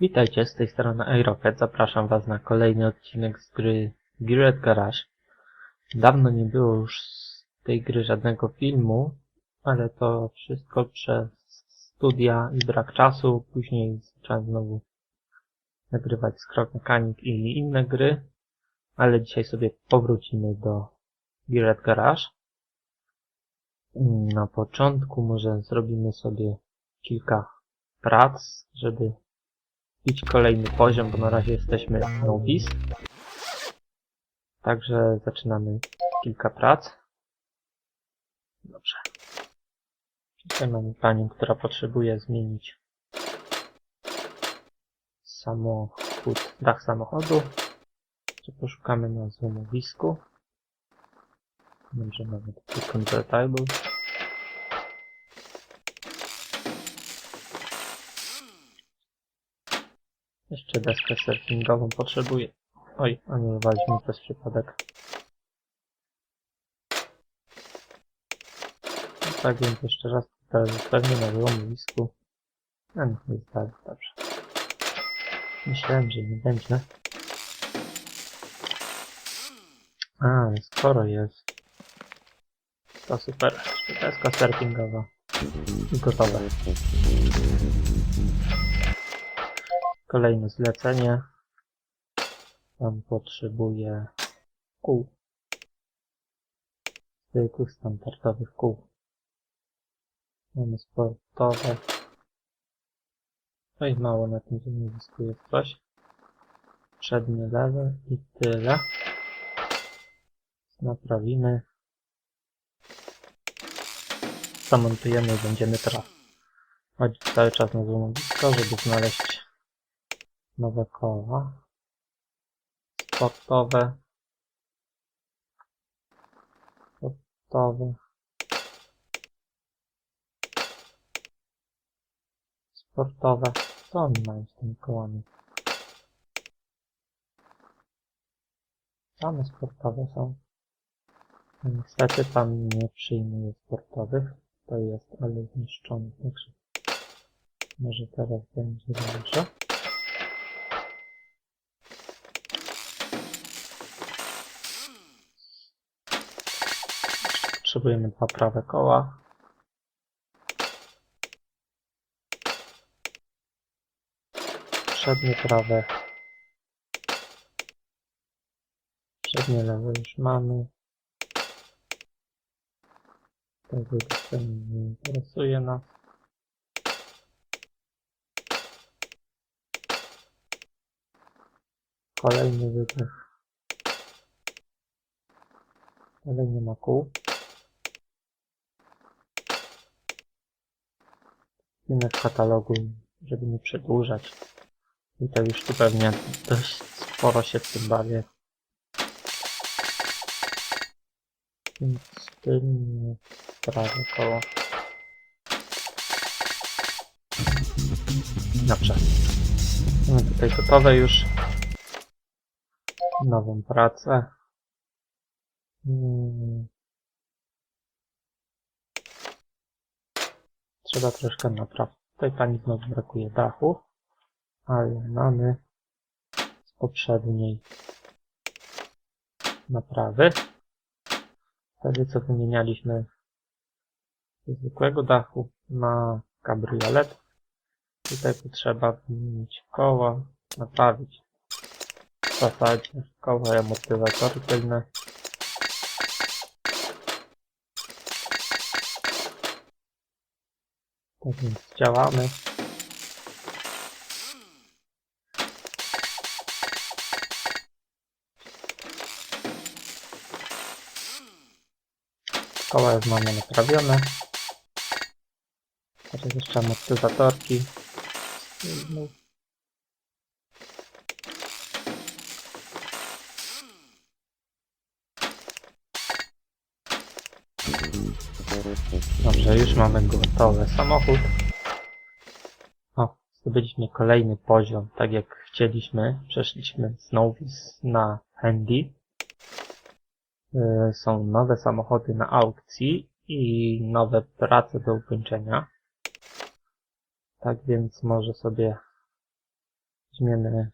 Witajcie, z tej strony Aerocket. Zapraszam Was na kolejny odcinek z gry Geared Garage. Dawno nie było już z tej gry żadnego filmu, ale to wszystko przez studia i brak czasu. Później zacząłem znowu nagrywać Scrap Mechanic i inne gry, ale dzisiaj sobie powrócimy do Geared Garage. Na początku może zrobimy sobie kilka prac, żeby bić kolejny poziom, bo na razie jesteśmy novice. Także zaczynamy kilka prac. Dobrze. Tutaj mamy panią, która potrzebuje zmienić samochód, dach samochodu. Czy poszukamy na złomowisku. Mamy tutaj convertible. Jeszcze deskę surfingową potrzebuję. Oj, anulowaliśmy przez przypadek. Tak więc jeszcze raz tutaj pewnie na wyłomowisku. A no, jest dalej, dobrze. Myślałem, że nie będzie. A, skoro jest. To super. Jeszcze deska surfingowa. I gotowe. Kolejne zlecenie. Tam potrzebuję kół. Zwykłych, standardowych kół. Mamy sportowe. No i mało na tym zjawisku jest coś. Przednie, lewe i tyle. Naprawimy. Zamontujemy i będziemy teraz chodzić cały czas na złomowisko, żeby znaleźć nowe koła. Sportowe. Sportowe. Sportowe. Co oni mają z tymi kołami? Same sportowe są. Niestety pan nie przyjmuje sportowych. To jest ale zniszczony także może teraz będzie dobrze Potrzebujemy dwa prawe koła. Przednie prawe. Przednie lewe już mamy. Tego dostępnie nie interesuje nas. Kolejny wydech. Ale nie ma kół. Inne w katalogu, żeby nie przedłużać. I to już tu pewnie dość sporo się w tym bawię. Więc tylnie prawe koło. Dobrze. Mamy tutaj gotowe już. Nową pracę. Hmm. Trzeba troszkę naprawić. Tutaj pani znowu brakuje dachu, ale mamy z poprzedniej naprawy. Wtedy co wymienialiśmy zwykłego dachu na kabriolet. Tutaj potrzeba wymienić koła, naprawić w zasadzie koła i. Tak więc działamy. Koła już mamy naprawione. Teraz jeszcze amortyzatorki. No. Dobrze, już mamy gotowy samochód. O, zdobyliśmy kolejny poziom, tak jak chcieliśmy. Przeszliśmy z Novice na Handy. Yy, Są nowe samochody na aukcji i nowe prace do ukończenia. Tak więc może sobie weźmiemy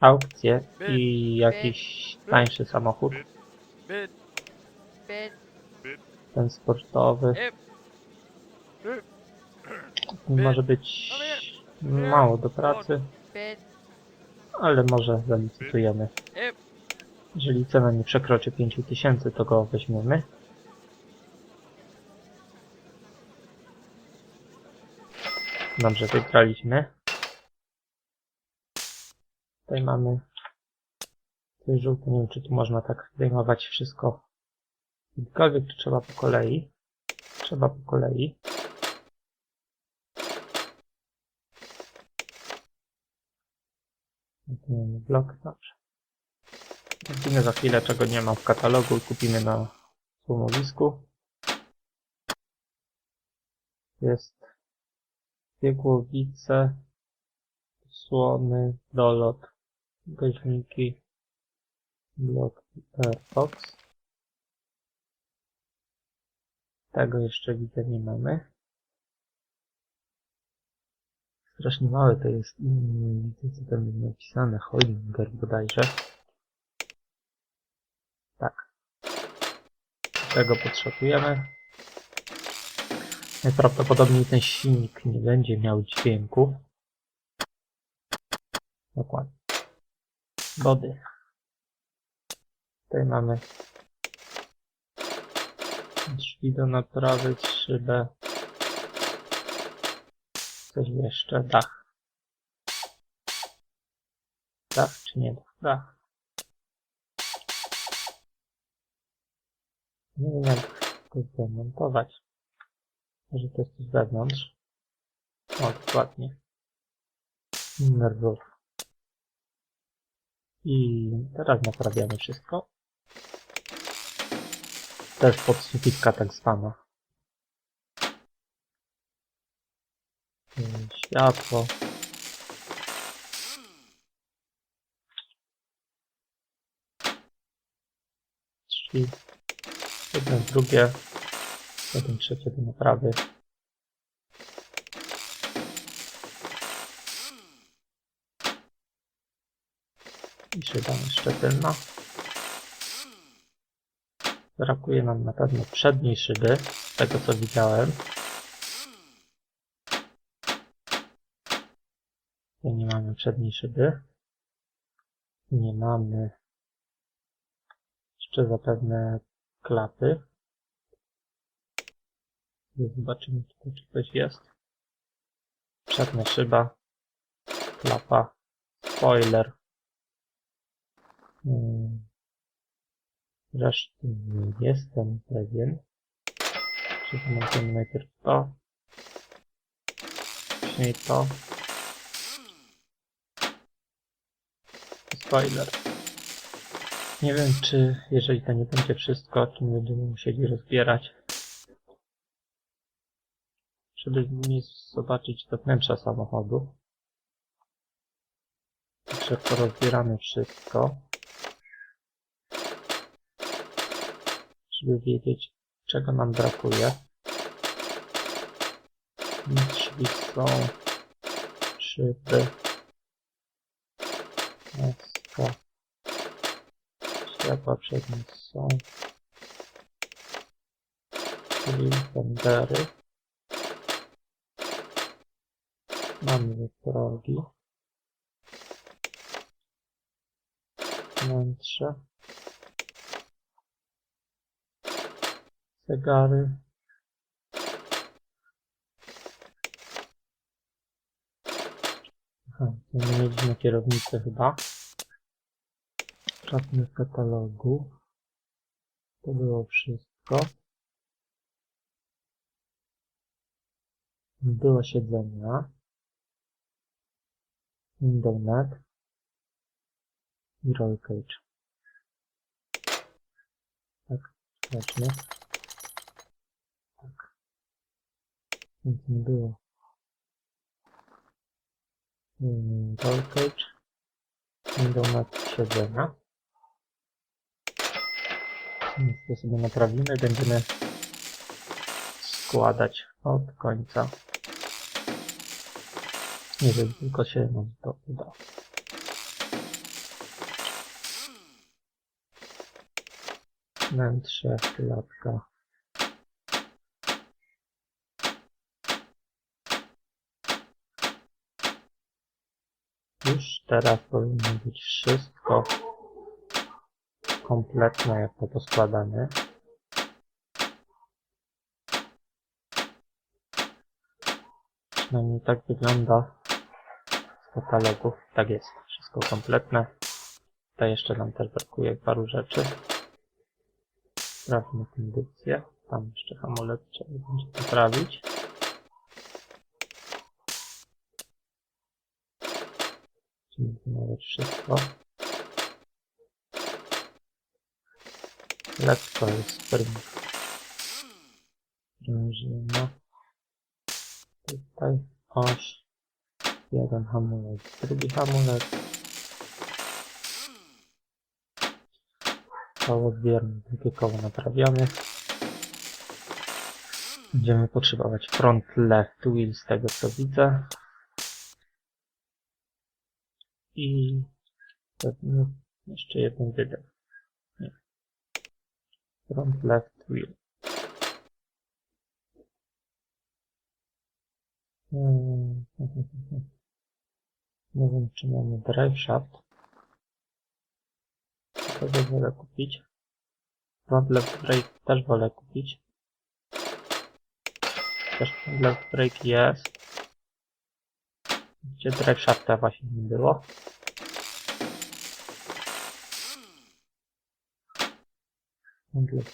aukcję i jakiś tańszy samochód. Ten sportowy. Może być mało do pracy, ale może zalicytujemy. Jeżeli cena nie przekroczy 5000, to go weźmiemy. Dobrze, wygraliśmy. Tutaj mamy coś żółte, nie wiem czy tu można tak zdejmować wszystko. Gdziekolwiek czy trzeba po kolei. Trzeba po kolei. Mamy blok, dobrze. Kupimy za chwilę, czego nie ma w katalogu kupimy na złomowisku. Jest biegłowice, słony, dolot, gaźniki, blok Airfox. Tego jeszcze widzę nie mamy. Strasznie małe to jest. Nie widzę co tam jest napisane. Hollinger bodajże. Tak. Tego potrzebujemy. Najprawdopodobniej ten silnik nie będzie miał dźwięku. Dokładnie. Body. Tutaj mamy drzwi do naprawy, szybę. Coś jeszcze. Dach. Dach czy nie dach? Dach. Nie wiem jak to zdemontować. Może to jest coś wewnątrz. O, dokładnie. Numer rów. I teraz naprawiamy wszystko. Też podsufitka tak zwana. Yy, Światło. Drzwi. Jedno, drugie. Potem trzecie do naprawy. I szyba jeszcze tylna. Brakuje nam na pewno przedniej szyby, z tego co widziałem. Tutaj nie mamy przedniej szyby. Nie mamy jeszcze zapewne klapy. Zobaczymy tutaj, czy coś jest. Przednia szyba, klapa, spoiler. Hmm. Reszty nie jestem pewien. Przemontujemy najpierw to. Później to. Spoiler. Nie wiem, czy jeżeli to nie będzie wszystko, nie będziemy musieli rozbierać. Żeby nie zobaczyć do wnętrza samochodu. Także porozbieramy wszystko. Żeby wiedzieć, czego nam brakuje. Drzwi są. Szyby. Maska. Światła przednie są. Czyli bendery. Mamy progi. Wnętrze. Zegary. Aha, nie mieliśmy kierownicy chyba. Sprawdźmy w katalogu. To było wszystko. Było siedzenia. Window net. I roll cage. Tak, sprawdźmy. Tak. Nic nie było. Mm. Window net siedzenia. Więc to sobie naprawimy. Będziemy składać od końca. Nie wiem, tylko się nam to uda. Wnętrze, klatka. Już teraz powinno być wszystko kompletne, jak to poskładane. Przynajmniej tak wygląda z katalogu. Tak jest, wszystko kompletne. Tutaj jeszcze nam też brakuje paru rzeczy. Sprawdźmy kondycję. Tam jeszcze hamulec trzeba będzie poprawić. Wymawiać wszystko. Lekko jest spring. Prężyna. Tutaj oś. Jeden hamulec, drugi hamulec. Koło zbierne, drugie koło naprawione. Będziemy potrzebować front left wheel z tego co widzę. I pewnie jeszcze jeden wydech. Nie. Front left wheel. Hmm. Nie wiem, czy mamy drive shaft. Tego wolę kupić. Front left brake też wolę kupić. Też front left brake jest. Gdzie drive właśnie nie było.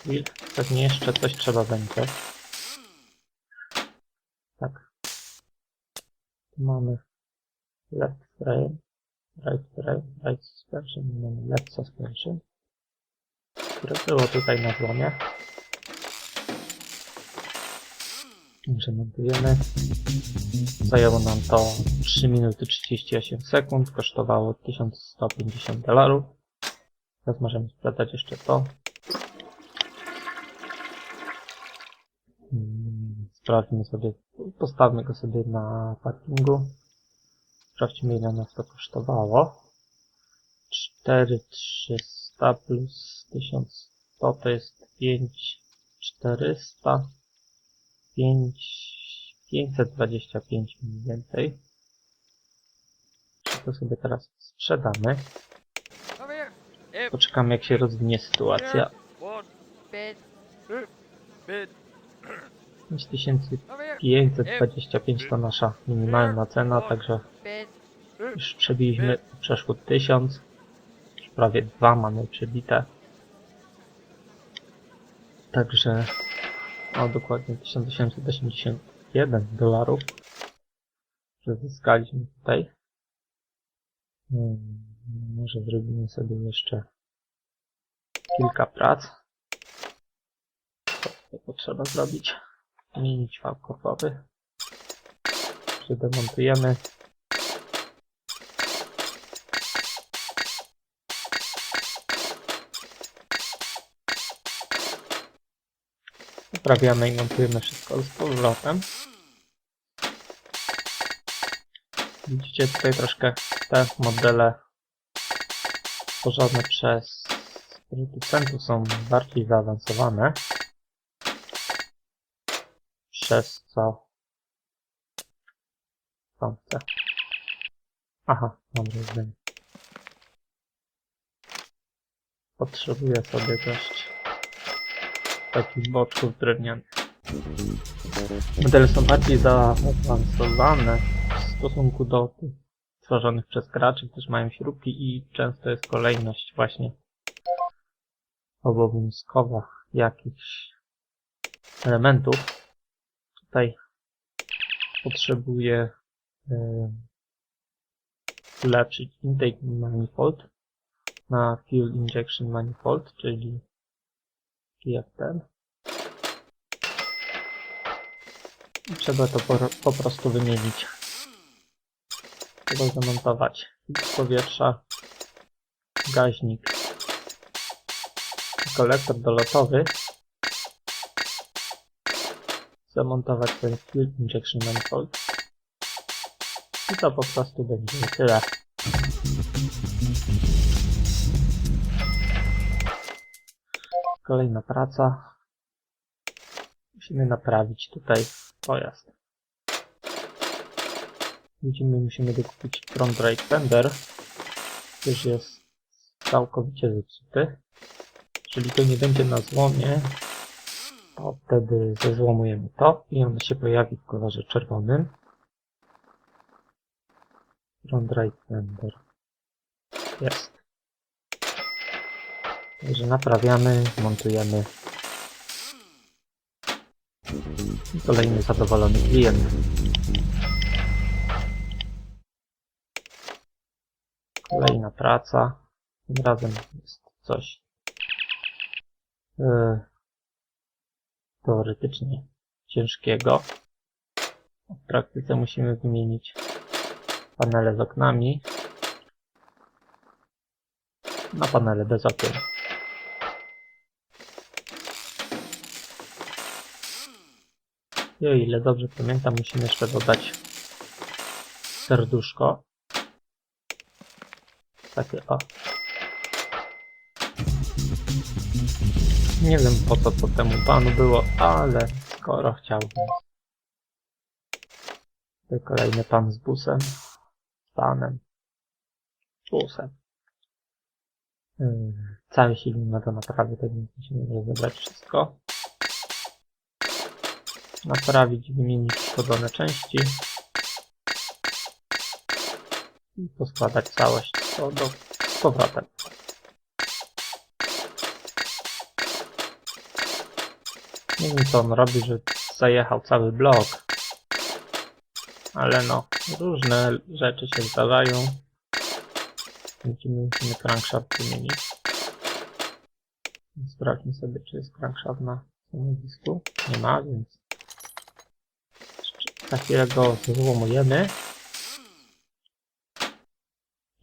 Wheel. Pewnie jeszcze coś trzeba będzie. Tak. Tu mamy left frame, right frame, right suspension, left suspension, które było tutaj na złomie. Także montujemy. Zajęło nam to 3 minuty 38 sekund, kosztowało 1150 dolarów. Teraz możemy sprawdzać jeszcze to. Mm, Sprawdźmy sobie, postawmy go sobie na parkingu. Sprawdźmy ile nas to kosztowało. 4300 plus 1100 to jest 5400. 5, 525 mniej więcej. To sobie teraz sprzedamy. Poczekamy jak się rozwinie sytuacja. One. Bid. Two. Bid. 5525 to nasza minimalna cena, także już przebiliśmy przeszło 1000. Już prawie dwa mamy przebite. Także o dokładnie 1881 dolarów, zyskaliśmy tutaj. Hmm, może zrobimy sobie jeszcze kilka prac. Co to trzeba zrobić? Zmienić wał korkowy. Przedemontujemy. Poprawiamy i montujemy wszystko z powrotem. Widzicie tutaj troszkę te modele tworzone przez producentów są bardziej zaawansowane. Przez co... On chce? Aha, mam rozwiązanie. Potrzebuję sobie dość takich boczków drewnianych. Modele są bardziej zaawansowane w stosunku do tych tworzonych przez graczy, gdyż mają śrubki i często jest kolejność właśnie obowiązkowa jakichś elementów. Tutaj potrzebuję e, ulepszyć intake manifold na fuel injection manifold, czyli jak ten. I trzeba to po, po prostu wymienić. Trzeba zamontować filtr powietrza, gaźnik, kolektor dolotowy. Zamontować ten fuel injection manifold. I to po prostu będzie tyle. Kolejna praca. Musimy naprawić tutaj pojazd. Widzimy, musimy dokupić front right fender, gdyż jest całkowicie zepsuty. Jeżeli to nie będzie na złomie, to wtedy zezłomujemy to i on się pojawi w kolorze czerwonym. Front right fender. Jest. Także naprawiamy, montujemy. Kolejny zadowolony klient. Kolejna praca. Tym razem jest coś e, teoretycznie ciężkiego. W praktyce musimy wymienić panele z oknami na panele bez okien. I o ile dobrze pamiętam, musimy jeszcze dodać serduszko. Takie o. Nie wiem po co to temu panu było, ale skoro chciałbym. Kolejny pan z busem. Z panem. Busem. Yy, Cały silnik ma do naprawy, tak więc musimy rozebrać wszystko. Naprawić, wymienić szkodzone części. I poskładać całość do z powrotem. Nie wiem co on robi, że zajechał cały blok. Ale no, różne rzeczy się zdarzają. Będziemy musimy crankshaft wymienić. Sprawdźmy sobie, czy jest crankshaft na stanowisku. Nie ma, więc za chwilę go złomujemy.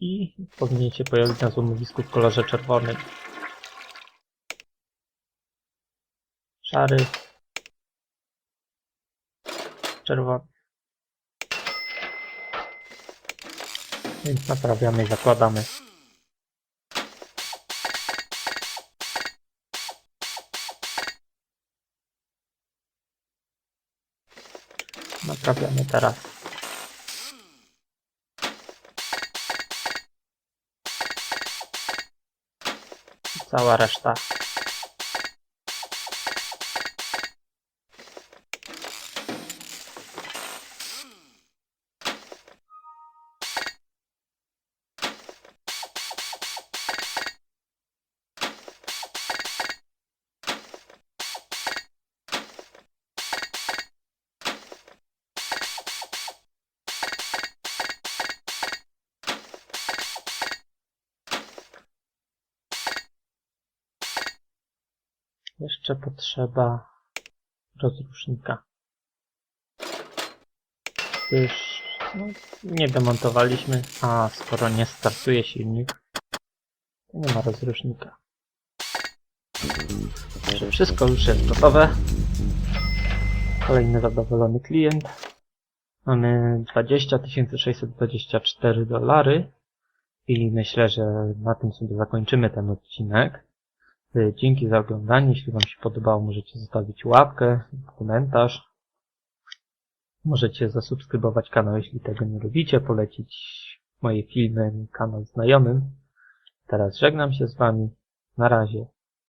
I powinien się pojawić na złomowisku w kolorze czerwonym. Szary. Czerwony. Więc naprawiamy i zakładamy. Naprawiamy teraz. Cała reszta. Jeszcze potrzeba rozrusznika. Gdyż no, nie demontowaliśmy, a skoro nie startuje silnik, to nie ma rozrusznika. Także wszystko już jest gotowe. Kolejny zadowolony klient. Mamy 20 624 dolary i myślę, że na tym sobie zakończymy ten odcinek. Y, Dzięki za oglądanie. Jeśli Wam się podobało, możecie zostawić łapkę, komentarz. Możecie zasubskrybować kanał, jeśli tego nie robicie, polecić moje filmy, kanał znajomym. Teraz żegnam się z Wami. Na razie.